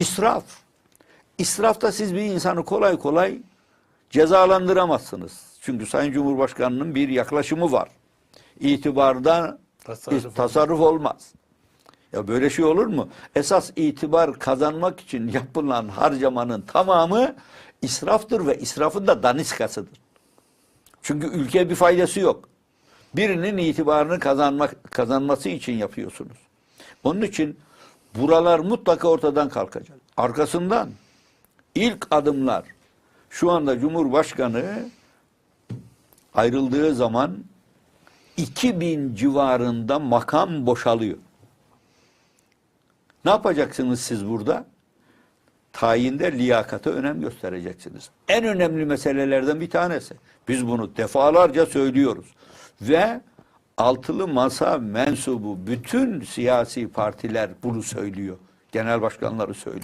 İsraf. İsrafta siz bir insanı kolay kolay cezalandıramazsınız. Çünkü Sayın Cumhurbaşkanı'nın bir yaklaşımı var. İtibarda Tasarruf tasarruf, olmaz. Ya böyle şey olur mu? Esas itibar kazanmak için yapılan harcamanın tamamı israftır ve israfın da daniskasıdır. Çünkü ülkeye bir faydası yok. Birinin itibarını kazanmak kazanması için yapıyorsunuz. Onun için buralar mutlaka ortadan kalkacak. Arkasından ilk adımlar şu anda Cumhurbaşkanı ayrıldığı zaman 2000 civarında makam boşalıyor. Ne yapacaksınız siz burada? Tayinde liyakata önem göstereceksiniz. En önemli meselelerden bir tanesi. Biz bunu defalarca söylüyoruz. Ve altılı masa mensubu bütün siyasi partiler bunu söylüyor. Genel başkanları söylüyor.